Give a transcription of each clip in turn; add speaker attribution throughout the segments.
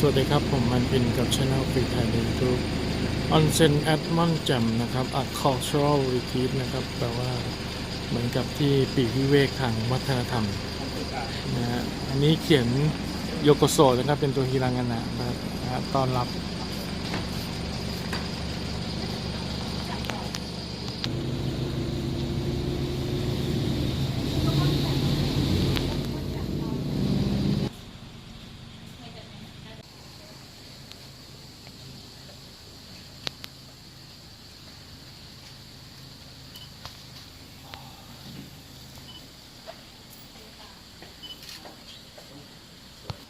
Speaker 1: สวัสดีครับ ผมมันพินกับช anel ฟรีไทยในยูทูบออนเซนแอดมอนจมนะครับอะคอร์ชอลรีทีฟนะครับแปลว่าเหมือนกับที่ปีกวิเวกทางวัฒนธรรมนะฮะอันนี้เขียนโยโกโซนะครับ เป็นตัวฮิรังานะนะครับต้อนรับ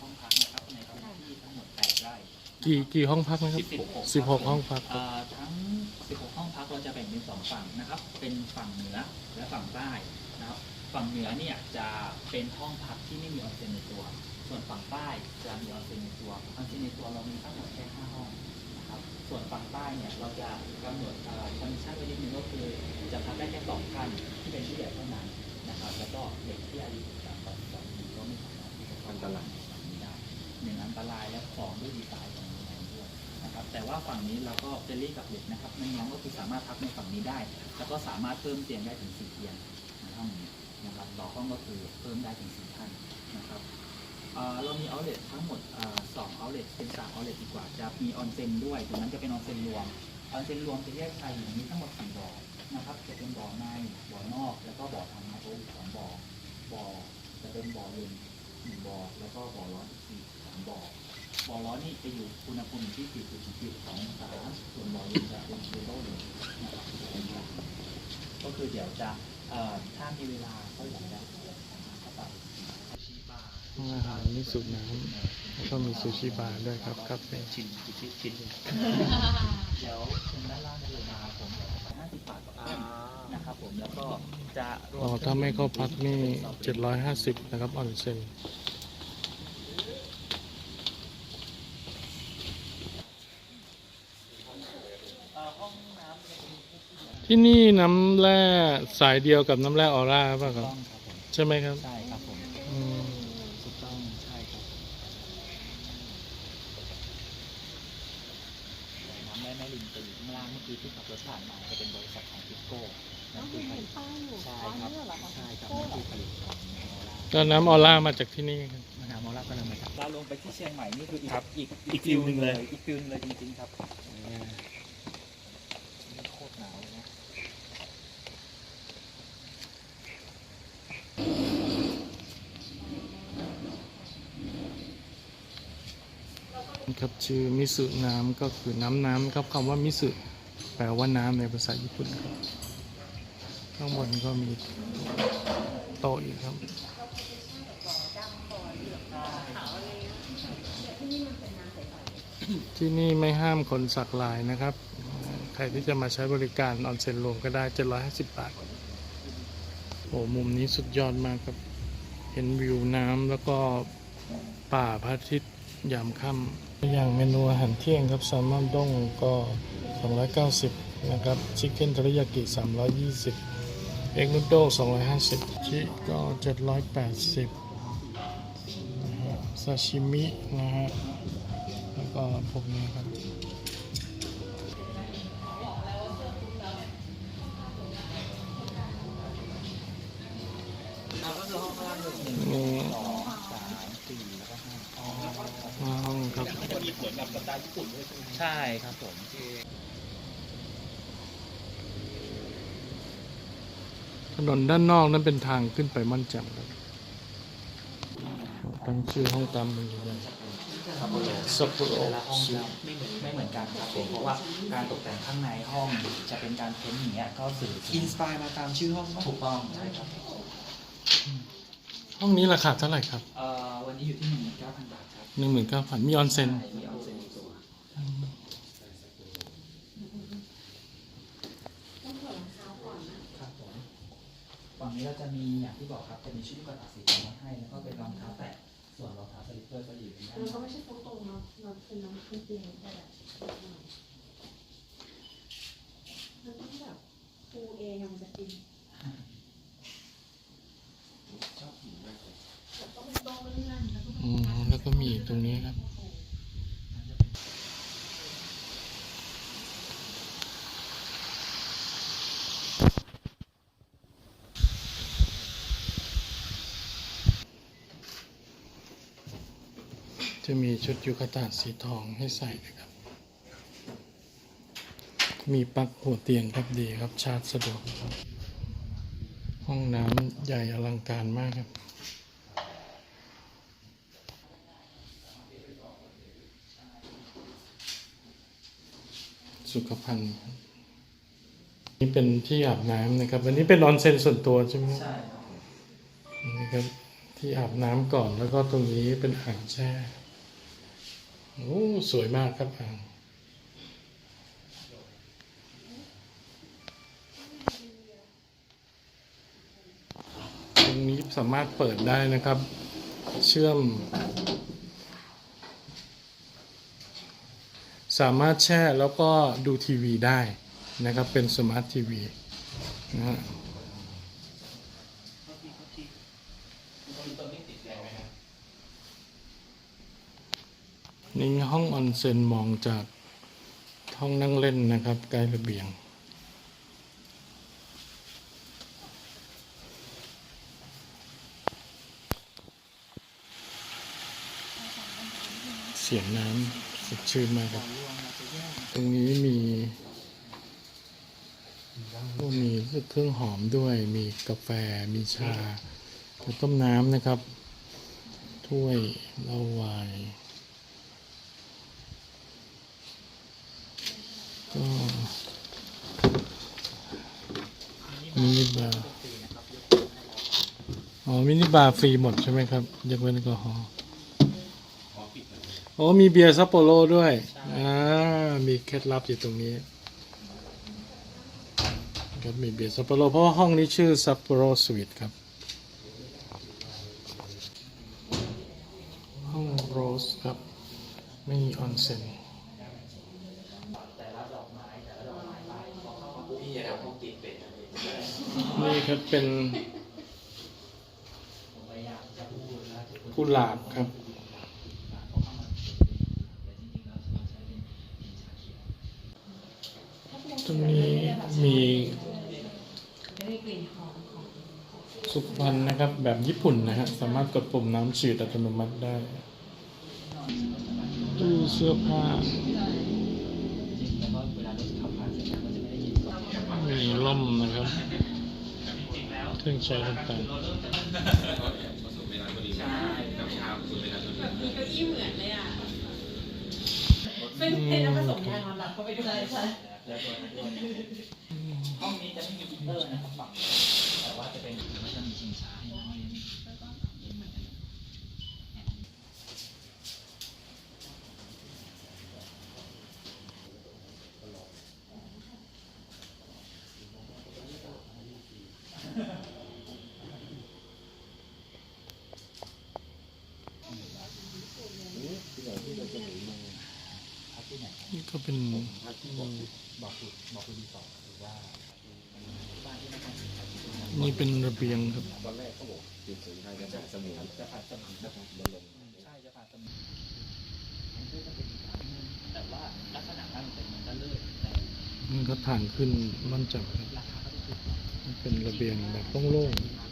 Speaker 2: ห้องพักนะครับในพื้นที่ทั้งหมด8ไร่
Speaker 1: กี่กี่ห้องพักนะครับ
Speaker 2: 16
Speaker 1: 16 ห้องพักครับ
Speaker 2: เอ่อทั้ง 16 ห้องพักเราจะแบ่งเป็นสองฝั่งนะครับ เป็นฝั่งเหนือและฝั่งใต้นะครับ ฝั่งเหนือเนี่ยจะเป็นห้องพักที่ไม่มีออนเซ็นในตัว ส่วนฝั่งใต้จะมีออนเซ็นในตัว ออนเซ็นในตัวเรามีทั้งหมดแค่5ห้องนะครับ ส่วนฝั่งใต้เนี่ยเราจะกำหนดคอนดิชั่นไว้นิดนึงก็คือ จะพักได้แค่สองท่านที่เป็นผู้ใหญ่เท่านั้นนะครับ แล้วก็เด็กที่อายุต่ำกว่า12ปีก็ไม่สามารถที่จะเข้าไปฝั่งนี้ได้หนึ่งอันตรายและสองด้วยดีไซน์ นะครับแต่ว่าฝั่งนี้เราก็เฟรนลี่กับเด็กนะครับน้องๆก็คือสามารถพักในฝั่งนี้ได้ แล้วก็สามารถเพิ่มเตียงได้ถึงสี่เตียงในห้องนี้นะครับต่อห้องก็คือเพิ่มได้ถึงสี่ท่านนะครับเรามีเอาเลททั้งหมดสองเอาเลทเป็นสามเอาเลทดีกว่า จะมีออนเซ็นด้วยตรงนั้นจะเป็นออนเซ็นรวมออนเซ็นรวมจะแยกชายหญิงมีทั้งหมดสี่บ่อนะครับจะเป็นบ่อในบ่อนอก แล้วก็บ่อทำน้ำโอ้สองบ่อบ่อจะเป็นบ่อเย็นหนึ่งบ่อแล้วก็บ่อร้อนอีกสามบ่อ บ่อร้อนนี่จะอยู่อุณหภูมิที่40-42องศาส่วนบ่อเย็นจะเป็นเซโร่เลยนะครับก็คือเดี๋ยวจะเอ่อถ้ามีเวลาก็อยากจะเข้าไปชีบาร์
Speaker 1: ห้องอาหารมีสูบน้ำแล้วก็มีซูชิบาร์ด้วยครับคาเฟ่
Speaker 2: ชิ้นชิ้นชิ้นเดี๋ยวตรงด้านล่างได้เลยนะครับผม50บาทต่อท่านนะครับผมแล้วก็จะ
Speaker 1: อ๋อถ้าไม่เข้าพักนี่750นะครับออนเซ็น
Speaker 2: เอ่อห้องน้ำจะเป็น
Speaker 1: ที่นี่น้ำแร่สายเดียวกับน้ำแร่ออร่าป่ะครับ
Speaker 2: ต้องครับผม
Speaker 1: ใช่ไหมครับ
Speaker 2: ใช่ครับผม
Speaker 1: อืม
Speaker 2: ถูกต้องใช่ครับน้ำแร่แม่ริมจะอยู่ข้างล่างเมื่อกี้ที่ขับรถผ่านมาจะเป็นบริษัทของทิสโก้นั่นคือผลิตใช่ครับใช่ครับนั่นคือผลิตของโมล่า
Speaker 1: ก็น้ำออร่ามาจากที่นี่ครับ
Speaker 2: มหาโมล่าก็นำมาจากเราลงไปที่เชียงใหม่นี่คืออีก
Speaker 3: ครับ
Speaker 2: อีก
Speaker 3: อีกฟิลหนึ่งเลย
Speaker 2: อีกฟิลหนึงเลยจริงๆครับโคตรหนาวเลยนะ
Speaker 1: ครับชื่อมิสุน้ำก็คือน้ำน้ำครับคำว่ามิสุแปลว่าน้ำในภาษาญี่ปุ่นครับ ข้างบนก็มีโต๊ะอีกครับที่นี่ไม่ห้ามคนสักลายนะครับ ใครที่จะมาใช้บริการออนเซ็นรวมก็ได้ 750 บาท โอ้มุมนี้สุดยอดมากครับ เห็นวิวน้ำแล้วก็ป่าพระอาทิตย์ยามค่ำ อย่างเมนูอาหารเที่ยงครับแซลมอนด้งก็ 290 นะครับชิคเก้นทริยากิ 320เอ็กนูโด250 ชิก็ 780ซาชิมินะฮะแล้วก็พวกนี้ครับ
Speaker 2: มี
Speaker 3: เหมือนกับสไตล์ญี่ปุ่นด้วยใช่ไหม
Speaker 2: ใช่ครับผม
Speaker 1: ถนนด้านนอกนั้นเป็นทางขึ้นไปม่อนแจ่มครับตั้งชื่อห้องตามมือเลย
Speaker 2: ซัปโปโร
Speaker 1: ซัปโปโร
Speaker 2: แต่ละห้องจะไม่เหมือนไม่เหมือนกันครับผมเพราะว่าการตกแต่งข้างในห้องจะเป็นการเพ้นท์อย่างเงี้ยก็สื่อถึ
Speaker 3: อิ
Speaker 2: ง
Speaker 3: นสปายมาตามชื่อห้องปะ
Speaker 2: ถูกต้องใช่ครับ
Speaker 1: ห้องนี้ราคาเท่าไหร่ครับ
Speaker 2: เอ่อวันนี้อยู่ที่หนึ่งหมื่นเก้าพันบาทครับ
Speaker 1: หนึ่งหมื่นเก้าพันมีออนเซ็น
Speaker 2: ตัวครับผมฝั่งนี้เราจะมีอย่างที่บอกครับจะมีชุดกระดาษสีมาให้แล้วก็เป็นรองเท้าแตะส่วนรองเท้าสลิปเปอร์ก็อยู่ในด้น
Speaker 4: มันก็ไม่ใช่ตรงๆเนาะมันเป็นน้ำเป็นเตียงแต่แบบมันต้องแบบปูเองมันจะกิน
Speaker 3: ชอบหินมากเลย
Speaker 4: แต่ต้องเป็นโต๊ะเลื่อนแล้วก็
Speaker 1: อืมแล้วก็มีตรงนี้ครับ จะมีชุดยูคาตาสีทองให้ใส่นะครับ มีปลั๊กหัวเตียงครับดีครับชาร์จสะดวกครับห้องน้ำใหญ่อลังการมากครับสุขภัณฑ์ครับนี่เป็นที่อาบน้ำนะครับ อันนี้เป็นออนเซ็นส่วนตัวใช่ไหมครับ
Speaker 2: ใช่ครับ
Speaker 1: นี่ครับที่อาบน้ำก่อนแล้วก็ตรงนี้เป็นอ่างแช่ โอ้สวยมากครับอ่างตรงนี้สามารถเปิดได้นะครับ เชื่อม สามารถแช่แล้วก็ดูทีวีได้นะครับ เป็นสมาร์ททีวีนะฮะ นี่ห้องออนเซ็นมองจากห้องนั่งเล่นนะครับใกล้ระเบียง เสียงน้ำสดชื่นมากครับ ตรงนี้มีก็มีเครื่องหอมด้วย มีกาแฟ มีชา ต้มน้ำนะครับ ถ้วยเหล้าไวน์ ก็มินิบาร์อ๋อ มินิบาร์ฟรีหมดใช่ไหมครับยกเว้นแอลกอฮอล์โอ้มีเบียร์ซัปโปโรด้วย อ่า มีเคล็ดลับอยู่ตรงนี้ครับมีเบียร์ซัปโปโรเพราะว่าห้องนี้ชื่อซัปโปโรสวีทครับ ห้องโรสครับ ไม่มีออนเซ็น นี่ครับเป็นกุหลาบครับตรงนี้มีสุขภัณฑ์นะครับ แบบญี่ปุ่นนะฮะ สามารถกดปุ่มน้ำฉีดอัตโนมัติได้ตู้เสื้อผ้า
Speaker 2: มี
Speaker 1: ล่มนะครับ เครื่องใช้ต่าง
Speaker 2: ใช่
Speaker 4: แบบมีเก้าอี้เหมือนเลยอะเป็นเป็นน้ำผสมยานอนหลับเข้าไปด้วยใช่
Speaker 2: แล้วตัวนั้นด้วยห้องนี้จะไม่มีฮีตเตอร์นะครับฝั่งแต่ว่าจะเป็นมันจะมีชิงช้าให้น้อยแล้วก็เย็นเหมือนกัน
Speaker 1: ๆ นี่ก็เป็นนี่เป็นระเบียงครับ
Speaker 2: จะผัดสมุนนะครับใช่จะผัดสมุนมันก็จะเป็นอีกครั้งหนึงแต่ว่าลักษณะการเป็นมันก็เลิกแต่
Speaker 1: มันก็ทางขึ้นม่อนจับครับ เป็นระเบียงแบบโล่ง
Speaker 2: ใช่